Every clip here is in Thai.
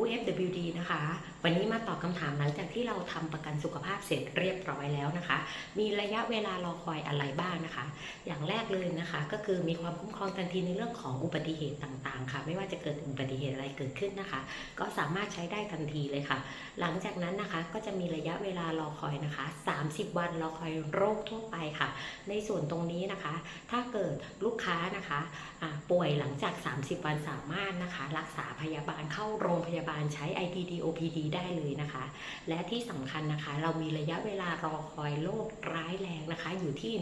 UFWD นะคะ วันนี้มาตอบคำถามหลังจากที่เราทำประกันสุขภาพเสร็จเรียบร้อยแล้วนะคะ มีระยะเวลารอคอยอะไรบ้างนะคะ อย่างแรกเลยนะคะ ก็คือมีความคุ้มครองทันทีในเรื่องของอุบัติเหตุต่างๆ ค่ะ ไม่ว่าจะเกิดอุบัติเหตุอะไรเกิดขึ้นนะคะ ก็สามารถใช้ได้ทันทีเลยค่ะ หลังจากนั้นนะคะก็จะมีระยะเวลารอคอยนะคะ 30 วันรอคอยโรคทั่วไปค่ะ ในส่วนตรงนี้นะคะ ถ้าเกิดลูกค้านะคะอ่าป่วยหลังจาก 30 วันสามารถนะคะ รักษาพยาบาลเข้าโรงพยาบาลใช้ IPD OPD ได้เลยนะคะ และที่สำคัญนะคะ เรามีระยะเวลารอคอยโรคร้ายแรงนะคะ อยู่ที่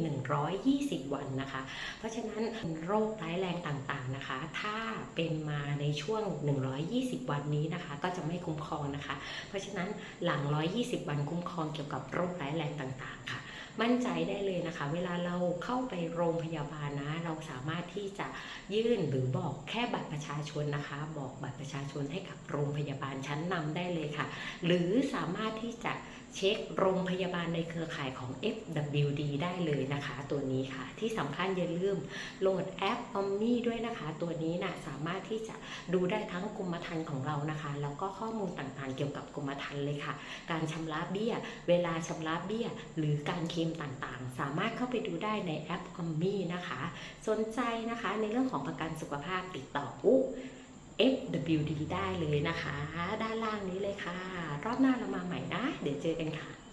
120 วันนะคะ เพราะฉะนั้นโรคร้ายแรงต่างๆนะคะ ถ้าเป็นมาในช่วง 120 วันนี้นะคะ ก็จะไม่คุ้มครองนะคะ เพราะฉะนั้นหลัง 120 วันคุ้มครองเกี่ยวกับโรคร้ายแรงต่างๆค่ะ มั่นใจได้เลยนะคะ เวลาเราเข้าไปโรงพยาบาลนะ เราสามารถที่จะยื่นหรือบอกแค่บัตรประชาชนนะคะ บอกบัตรประชาชนให้กับโรงพยาบาลชั้นนำได้เลยค่ะ หรือสามารถที่จะ เช็คโรงพยาบาลในเครือข่ายของ FWD ได้เลยนะคะ ตัวนี้ค่ะ ที่สำคัญอย่าลืมโหลดแอป Omni ด้วยนะคะ ตัวนี้นะสามารถที่จะดูได้ทั้งกรมธรรม์ของเรานะคะ แล้วก็ข้อมูลต่างๆ เกี่ยวกับกรมธรรม์เลยค่ะ การชำระเบี้ย เวลาชำระเบี้ย หรือการเคลมต่างๆ สามารถเข้าไปดูได้ในแอป Omni นะคะ สนใจนะคะในเรื่องของประกันสุขภาพติดต่อปุ๊ FWD ได้เลยนะคะ ด้านล่างนี้เลยค่ะ รอบหน้าเรามาใหม่นะ เดี๋ยวเจอกันค่ะ